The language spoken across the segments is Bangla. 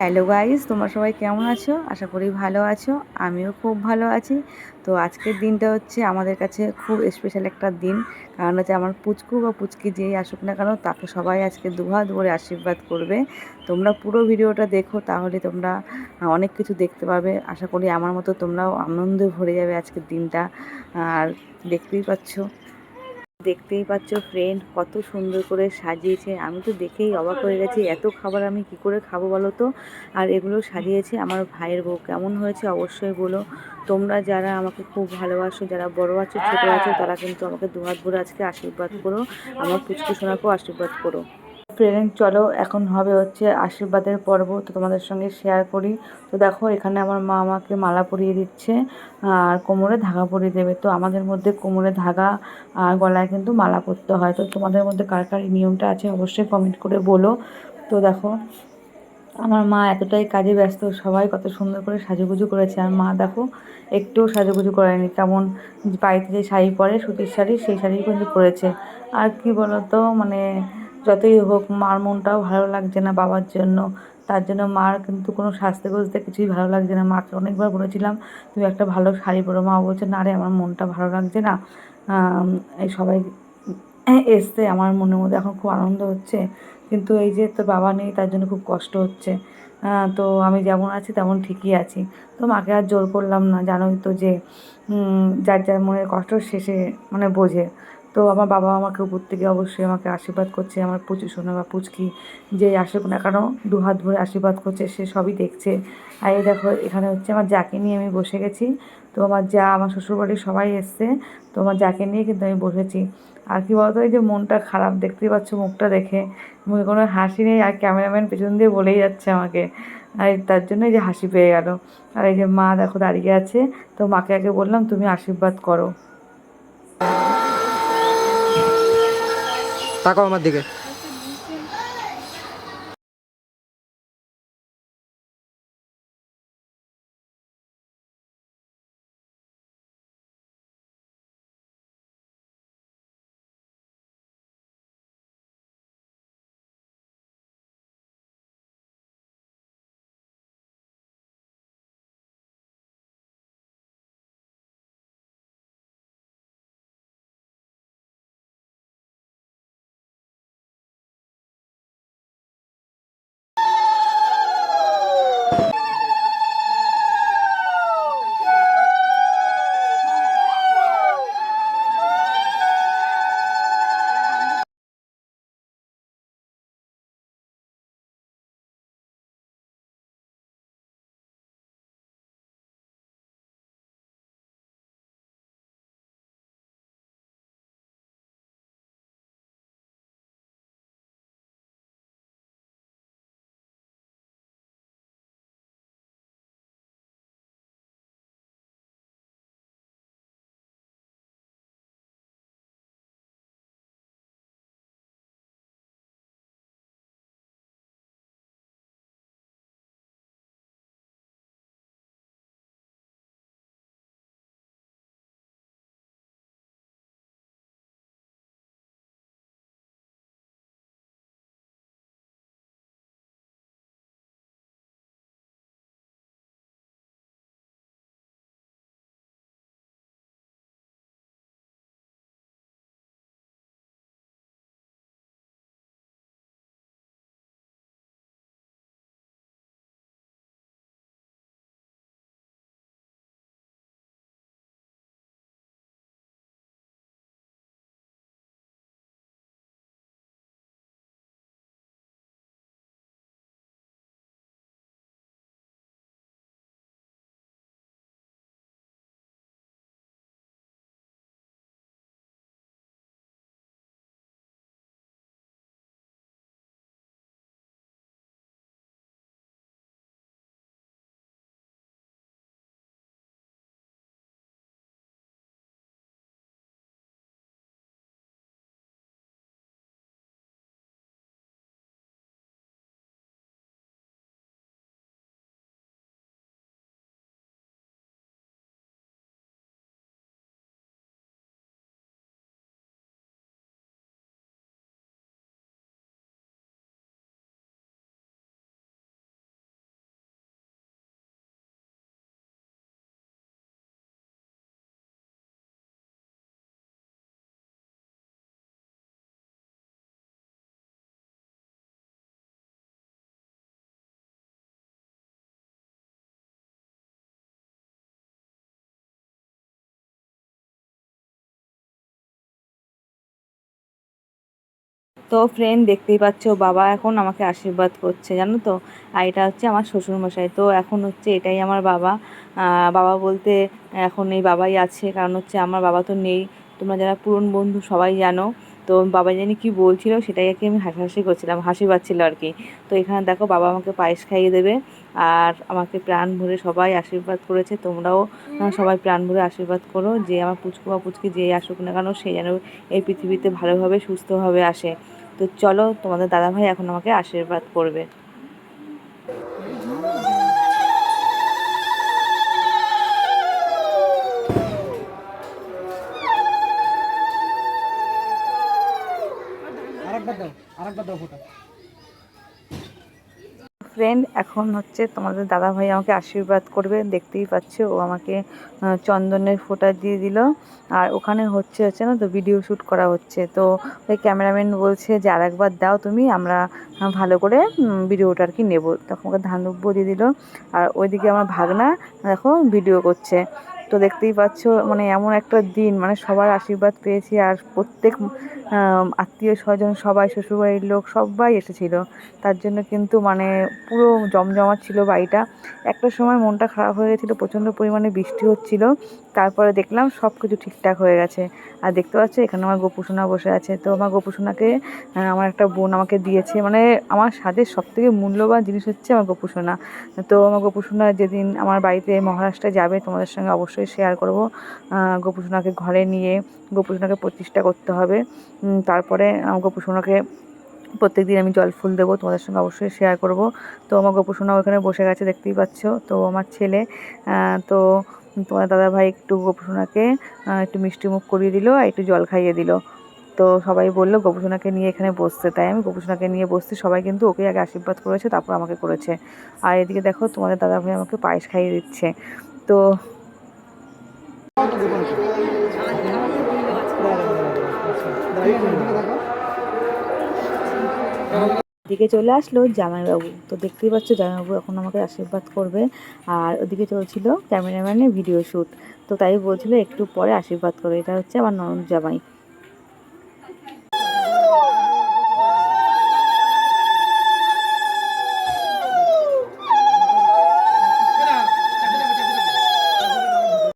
হ্যালো গাইস, তোমরা সবাই কেমন আছো? আশা করি ভালো আছো। আমিও খুব ভালো আছি। তো আজকের দিনটা হচ্ছে আমাদের কাছে খুব স্পেশাল একটা দিন। কারণ হচ্ছে আমার পুচকু বা পুচকি যেই আসুক না কেন, তাকে সবাই আজকে দুহাত ধরে আশীর্বাদ করবে। তোমরা পুরো ভিডিওটা দেখো, তাহলে তোমরা অনেক কিছু দেখতে পাবে। আশা করি আমার মতো তোমরাও আনন্দে ভরে যাবে আজকের দিনটা। আর দেখতেই পাচ্ছ। দেখতেই পাচ্ছ ফ্রেন্ড কত সুন্দর করে সাজিয়েছে। আমি তো দেখেই অবাক হয়ে গেছি, এত খাবার আমি কি করে খাব বলো তো? আর এগুলো সাজিয়েছে আমার ভাইয়ের বউ। কেমন হয়েছে অবশ্যই বলো। তোমরা যারা আমাকে খুব ভালোবাসো, যারা বড় আছো, ছোটো আছো, তারা কিন্তু আমাকে দুহাত ভরে আজকে আশীর্বাদ করো। আমার পুচকু সোনাকেও আশীর্বাদ করো। ফ্রেন্ড চলো, এখন হবে হচ্ছে আশীর্বাদের পর্ব, তো তোমাদের সঙ্গে শেয়ার করি। তো দেখো, এখানে আমার মা আমাকে মালা পরিয়ে দিচ্ছে, আর কোমরে ধাগা পরিয়ে দেবে। তো আমাদের মধ্যে কোমরে ধাগা আর গলায় কিন্তু মালা পরতে হয়। তো তোমাদের মধ্যে কার কার নিয়মটা আছে অবশ্যই কমেন্ট করে বলো। তো দেখো, আমার মা এতটাই কাজে ব্যস্ত, সবাই কত সুন্দর করে সাজুগুজু করেছে। আর মা দেখো, একটুও সাজুগুজু করেনি। কেমন বাড়িতে যে শাড়ি পরে সুতির শাড়ি, সেই শাড়ি কিন্তু পরেছে। আর কি বলতো মানে যতই হোক, মার মনটাও ভালো লাগছে না বাবার জন্য। তার জন্য মার কিন্তু কোনো সাজতে গোজতে কিছুই ভালো লাগছে না। মাকে অনেকবার বলেছিলাম, তুমি একটা ভালো শাড়ি পরো। মা বলছে, না রে, আমার মনটা ভালো লাগছে না। এই সবাই এসছে, আমার মনের মধ্যে এখন খুব আনন্দ হচ্ছে। কিন্তু এই যে তোর বাবা নেই, তার জন্য খুব কষ্ট হচ্ছে। তো আমি যেমন আছি, তেমন ঠিকই আছি। তো মাকে আর জোর করলাম না, জানোই তো যে যার যার মনের কষ্ট শেষে মানে বোঝে। তো আমার বাবা আমাকে উপর থেকে অবশ্যই আমাকে আশীর্বাদ করছে, আমার পুচু সোনা বা পুচকি যে আসুক না কেন দু হাত ভরে আশীর্বাদ করছে, সে সবই দেখছে। আর এই দেখো, এখানে হচ্ছে আমার যাকে নিয়ে আমি বসে গেছি, তো আমার যা, আমার শ্বশুরবাড়ির সবাই এসছে, তো আমার যাকে নিয়ে কিন্তু আমি বসেছি। আর কি বলতো, এই যে মনটা খারাপ দেখতেই পাচ্ছ মুখটা দেখে, মুখে কোনো হাসি নেই, আর ক্যামেরাম্যান পেছন দিয়ে বলেই যাচ্ছে আমাকে। আর তার জন্য এই যে হাসি পেয়ে গেল। আর এই যে মা দেখো দাঁড়িয়ে আছে, তো মাকে আগে বললাম তুমি আশীর্বাদ করো। তাকাও আমার দিকে। তো ফ্রেন্ড দেখতেই পাচ্ছ, বাবা এখন আমাকে আশীর্বাদ করছে, জানো তো? আর এটা হচ্ছে আমার শ্বশুরমশাই, তো এখন হচ্ছে এটাই আমার বাবা। বাবা বলতে এখন এই বাবাই আছে, কারণ হচ্ছে আমার বাবা তো নেই। তোমরা যারা পুরন বন্ধু সবাই জানো। তো বাবা জানি কি বলছিল, সেটাই আর কি আমি হাসাহাসি করছিলাম, হাসি পাচ্ছিল আর কি। তো এখানে দেখো, বাবা আমাকে পায়েস খাইয়ে দেবে, আর আমাকে প্রাণ ভরে সবাই আশীর্বাদ করেছে। তোমরাও সবাই প্রাণ ভরে আশীর্বাদ করো, যে আমার পুচকু বা পুচকি যেই আসুক না কেন, সে যেন এই পৃথিবীতে ভালোভাবে, সুস্থভাবে আসে। তো চলো তোমাদের দাদাভাই এখন আমাকে আশীর্বাদ করবে। আরেকবার দাও আরেকবার দাও ফোটা। ফ্রেন্ড এখন হচ্ছে তোমাদের দাদা ভাই আমাকে আশীর্বাদ করবে, দেখতেই পাচ্ছ, ও আমাকে চন্দনের ফোঁটা দিয়ে দিল। আর ওখানে হচ্ছে হচ্ছে না তো ভিডিও শ্যুট করা হচ্ছে। তো ওই ক্যামেরাম্যান বলছে যে আর একবার দাও তুমি, আমরা ভালো করে ভিডিওটা আর কি নেব। তখন ওকে ধান দিয়ে দিল। আর ওইদিকে আমার ভাগনা, দেখো ভিডিও করছে। তো দেখতেই পাচ্ছ মানে এমন একটা দিন মানে সবার আশীর্বাদ পেয়েছি আর প্রত্যেক আত্মীয় স্বজন, সবাই, শ্বশুরবাড়ির লোক, সবাই এসেছিল। তার জন্য কিন্তু মানে পুরো জমজমাট ছিল বাড়িটা। একটা সময় মনটা খারাপ হয়ে গেছিল, প্রচণ্ড পরিমাণে বৃষ্টি হচ্ছিল। তারপরে দেখলাম সব কিছু ঠিকঠাক হয়ে গেছে। আর দেখতে পাচ্ছ, এখানে আমার গোপুসোনা বসে আছে। তো আমার গোপুসোনাকে আমার একটা বোন আমাকে দিয়েছে। মানে আমার স্বাদের সব থেকে মূল্যবান জিনিস হচ্ছে আমার গোপুসোনা। তো আমার গোপুসোনা যেদিন আমার বাড়িতে মহারাষ্ট্রে যাবে, তোমাদের সঙ্গে অবশ্যই শেয়ার করব। গোপুসোনাকে ঘরে নিয়ে গোপুসোনাকে প্রতিষ্ঠা করতে হবে। তারপরে গোপুসোনাকে প্রত্যেক দিন আমি জল ফুল দেবো, তোমাদের সঙ্গে অবশ্যই শেয়ার করব। তো আমার গোপুসোনা ওখানে বসে গেছে, দেখতেই পাচ্ছ। তো আমার ছেলে তো তোমার দাদা ভাই একটু গোপুসোনাকে একটু মিষ্টি মুখ করিয়ে দিল আর একটু জল খাইয়ে দিল। তো সবাই বলল গোপুসোনাকে নিয়ে এখানে বসতে। তাই আমি গোপুসোনাকে নিয়ে বসতে সবাই কিন্তু ওকে আগে আশীর্বাদ করেছে, তারপর আমাকে করেছে। আর এদিকে দেখো তোমাদের দাদা ভাই আমাকে পায়েস খাইয়ে দিচ্ছে। তো এদিকে চলে আসলো জামাইবাবু। তো দেখতেই পাচ্ছ জামাইবাবু এখন আমাকে আশীর্বাদ করবে। আর ওদিকে চলছিল ক্যামেরাম্যানের ভিডিও শ্যুট তো তাই বলছিল একটু পরে আশীর্বাদ করবে এটা হচ্ছে আমার নরম জামাই।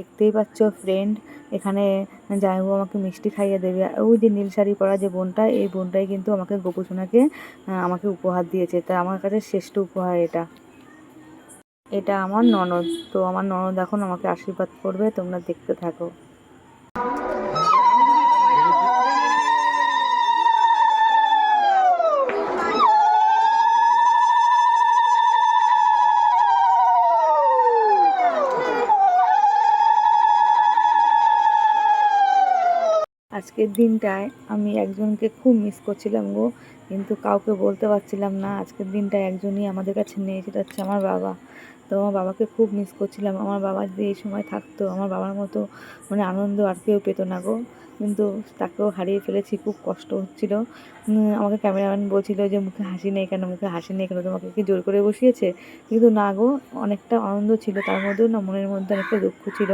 দেখতেই পাচ্ছ ফ্রেন্ড এখানে যাই হোক আমাকে মিষ্টি খাইয়ে দেবে। ওই যে নীল শাড়ি পরা যে বোনটা, এই বোনটাই কিন্তু আমাকে গোপুসোনাকে আমাকে উপহার দিয়েছে। তা আমার কাছে শ্রেষ্ঠ উপহার এটা। এটা আমার ননদ। তো আমার ননদ এখন আমাকে আশীর্বাদ করবে, তোমরা দেখতে থাকো। আজকের দিনটায় আমি একজনকে খুব মিস করছিলাম গো। কিন্তু কাউকে বলতে পারছিলাম না। আজকের দিনটায় একজনই আমাদের কাছে নেই সেটা হচ্ছে আমার বাবা। তো আমার বাবাকে খুব মিস করছিলাম। আমার বাবা যদি এই সময় থাকতো, আমার বাবার মতো মানে আনন্দ আর কেউ পেতো না গো। কিন্তু তাকেও হারিয়ে ফেলেছি, খুব কষ্ট হচ্ছিল। আমাকে ক্যামেরাম্যান বলছিল যে, মুখে হাসি নেই কেন? মুখে হাসি নেই কেন? তোমাকে কি জোর করে বসিয়েছে? কিন্তু না গো, অনেকটা আনন্দ ছিল। তার মধ্যেও না মনের মধ্যে অনেকটা দুঃখ ছিল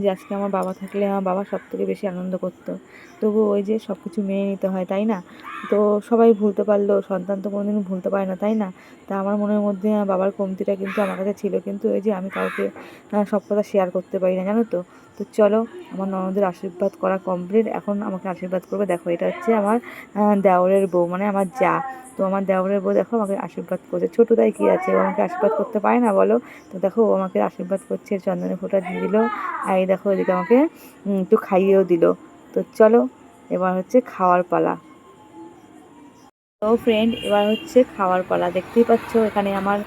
যে, আজকে আমার বাবা থাকলে আমার বাবা সব থেকে বেশি আনন্দ করতো। তবু ওই যে সব কিছু মেনে নিতে হয়, তাই না? তো সবাই ভুলতে পারল, সন্তান তো কোনোদিনও ভুলতে পারে না, তাই না? তা আমার মনের মধ্যে বাবার কমতিটা কিন্তু আমার কাছে ছিল কিন্তু এই যে আমি কাউকে সব কথা শেয়ার করতে পারি না, জানো তো? তো চলো, আমার ননদের আশীর্বাদ করা কমপ্লিট এখন আমাকে আশীর্বাদ করবে। দেখো, এটা হচ্ছে আমার দেওরের বউ মানে আমার যা। তো আমার দেওরের বউ, দেখো, আমাকে আশীর্বাদ করছে। ছোটো তাই কী আছে? ও আমাকে আশীর্বাদ করতে পারে না, বলো? তো দেখো, ও আমাকে আশীর্বাদ করছে চন্দনের ফোঁটা দিয়ে দিল। আর এই দেখো, এদিকে আমাকে একটু খাইয়েও দিল। তো চলো, এবার হচ্ছে খাওয়ার পালা। তো ফ্রেন্ড এবার হচ্ছে খাওয়ার পালা। দেখতেই পাচ্ছ, এখানে আমার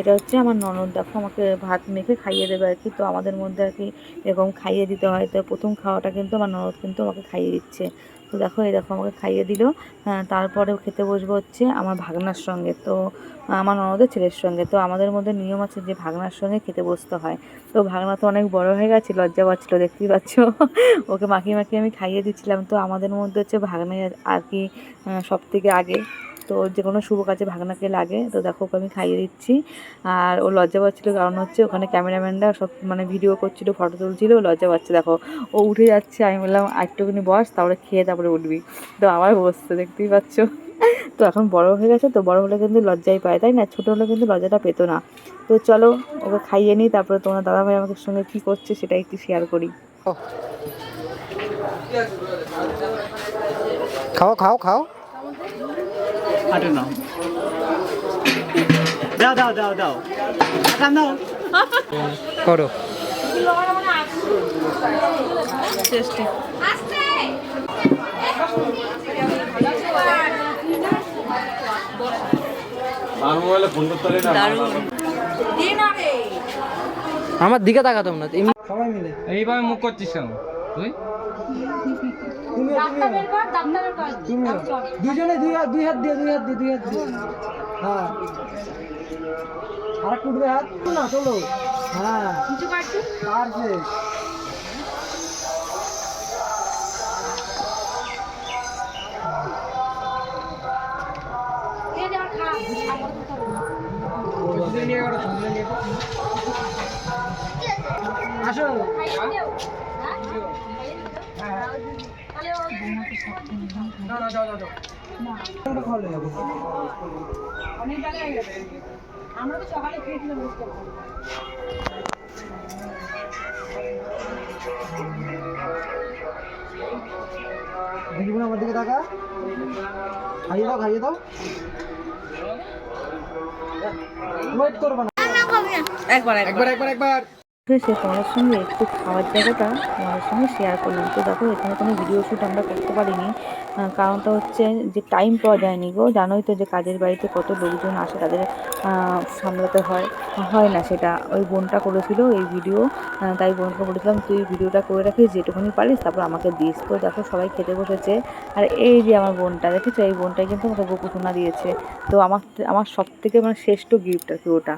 এটা হচ্ছে আমার ননদ। দেখো, আমাকে ভাত মেখে খাইয়ে দেবে আর কি। তো আমাদের মধ্যে আর কি এরকম খাইয়ে দিতে হয়। তো প্রথম খাওয়াটা কিন্তু আমার ননদ কিন্তু আমাকে খাইয়ে দিচ্ছে। তো দেখো, এই দেখো, আমাকে খাইয়ে দিল। তারপরে খেতে বসবো হচ্ছে আমার ভাগনার সঙ্গে। তো আমার ননদের ছেলের সঙ্গে। তো আমাদের মধ্যে নিয়ম আছে যে ভাগনার সঙ্গে খেতে বসতে হয়। তো ভাগনা তো অনেক বড় হয়ে গেছে, লজ্জা পাচ্ছিল, দেখতেই পাচ্ছ। ওকে মাখিয়ে মাখিয়ে আমি খাইয়ে দিচ্ছিলাম। তো আমাদের মধ্যে হচ্ছে ভাগনাই আর কি সব থেকে আগে। তো যে কোনো শুভ কাজে ভাগনাকে লাগে, তো দেখো ওকে আমি খাইয়ে দিচ্ছি। আর ও লজ্জা পাচ্ছিলো কারণ হচ্ছে ওখানে ক্যামেরাম্যানরা সব মানে ভিডিও করছিল, ফটো তুলছিল লজ্জা পাচ্ছে। দেখো, ও উঠে যাচ্ছে, আমি বললাম একটুখানি বস তারপরে খেয়ে তারপরে উঠবি। তো আবার বসছে, দেখতেই পাচ্ছ। তো এখন বড় হয়ে গেছে, তো বড় হলে কিন্তু লজ্জাই পায়, তাই না? ছোটো হলে কিন্তু লজ্জাটা পেতো না। তো চলো, ওকে খাইয়ে নিই, তারপরে তোমার দাদাভাই আমাদের সঙ্গে কী করছে সেটা একটু শেয়ার করি। খাও খাও খাও। আটে নাও দাও দাও দাও দাও আটাম দাও করো আমার দিকে তাকাতাম না এইভাবে মুখ করছিস কেন? তুই? দুজনে দুই হাত দুই হাত দিয়ে দুই হাত দিয়ে দুই হাত দিয়ে। হ্যাঁ। আর একটু উঠবে হাত না চলো। হ্যাঁ। পারছে আসো। আমার দিকে তাকা খাইয়ে দাও খাইয়ে দাও করব না একবার একবার একবার একবার। সে তোমাদের সঙ্গে একটু খাওয়ার জায়গাটা তোমাদের সঙ্গে শেয়ার করলাম। তো দেখো, এখানে কোনো ভিডিও শ্যুট আমরা করতে পারিনি। কারণটা হচ্ছে যে টাইম পাওয়া যায়নি গো। জানোই তো যে কাজের বাড়িতে কত লোকজন আসে, তাদের সামলাতে হয় হয় না সেটা। ওই বোনটা করেছিল এই ভিডিও তাই বোনকে বলেছিলাম, তুই ভিডিওটা করে রাখিস, যেটুকুনি পারিস, তারপর আমাকে দিস। তো দেখো, সবাই খেতে বসেছে। আর এই যে আমার বোনটা, দেখেছ? এই বোনটাই কিন্তু আমাকে গোপুসোনা দিয়েছে। তো আমার আমার সব থেকে মানে শ্রেষ্ঠ গিফট আর কি ওটা।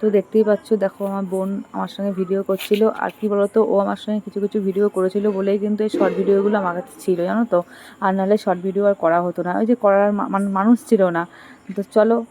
তো দেখতেই পাচ্ছ, দেখো আমার বোন আমার সঙ্গে ভিডিও করছিল। আর কি বলতো, ও আমার সঙ্গে কিছু কিছু ভিডিও করেছিল বলেই কিন্তু এই শর্ট ভিডিওগুলো আমার কাছে ছিল, জানো তো? আর নাহলে শর্ট ভিডিও আর করা হতো না। ওই যে করার মান- মানুষ ছিল না। তো চলো